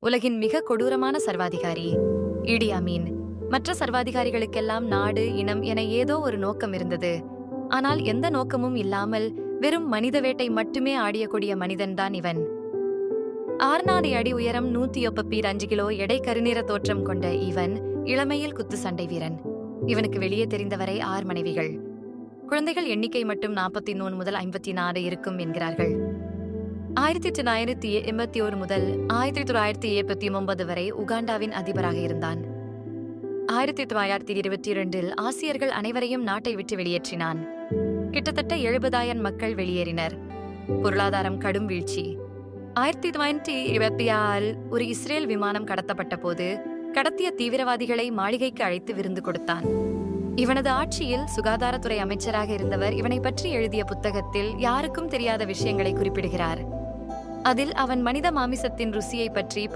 உலகின் மிக கொடூரமான சர்வாதிகாரி. இடி அமீன். மற்ற சர்வாதிகாரிகளுக்கெல்லாம் நாடு இனம் என ஏதோ ஒரு நோக்கம் இருந்தது. ஆனால் எந்த நோக்கமும் இல்லாமல் வெறும் மனித வேட்டை மட்டுமே ஆடியக்கூடிய மனிதன்தான் இவன். ஆறுநாடி அடி உயரம் நூத்தி ஒப்பப்பீர் அஞ்சு கிலோ எடை கருநிற தோற்றம் கொண்ட இவன் இளமையில் குத்து சண்டை வீரன். இவனுக்கு வெளியே தெரிந்தவரை ஆறு மனைவிகள். குழந்தைகள் எண்ணிக்கை மட்டும் நாற்பத்தி மூணு முதல் ஐம்பத்தி நாலு இருக்கும் என்கிறார்கள். ஆயிரத்தி தொள்ளாயிரத்தி எண்பத்தி ஒரு முதல் ஆயிரத்தி தொள்ளாயிரத்தி எண்பத்தி ஒன்பது வரை உகாண்டாவின் அதிபராக இருந்தான். ஆயிரத்தி தொள்ளாயிரத்தி இருபத்தி இரண்டில் ஆசியர்கள் அனைவரையும் நாட்டை விட்டு வெளியேற்றினான். கிட்டத்தட்ட எழுபதாயிரம் மக்கள் வெளியேறினர். பொருளாதாரம் கடும் வீழ்ச்சி. ஆயிரத்தி தொள்ளாயிரத்தி இருபத்தி ஆறில் ஒரு இஸ்ரேல் விமானம் கடத்தப்பட்ட போது கடத்திய தீவிரவாதிகளை மாளிகைக்கு அழைத்து விருந்து கொடுத்தான். இவனது ஆட்சியில் சுகாதாரத்துறை அமைச்சராக இருந்தவர் இவனை பற்றி எழுதிய புத்தகத்தில் யாருக்கும் தெரியாத விஷயங்களை குறிப்பிடுகிறார். அதில் அவன் மனித மாமிசத்தின் ருசியை பற்றி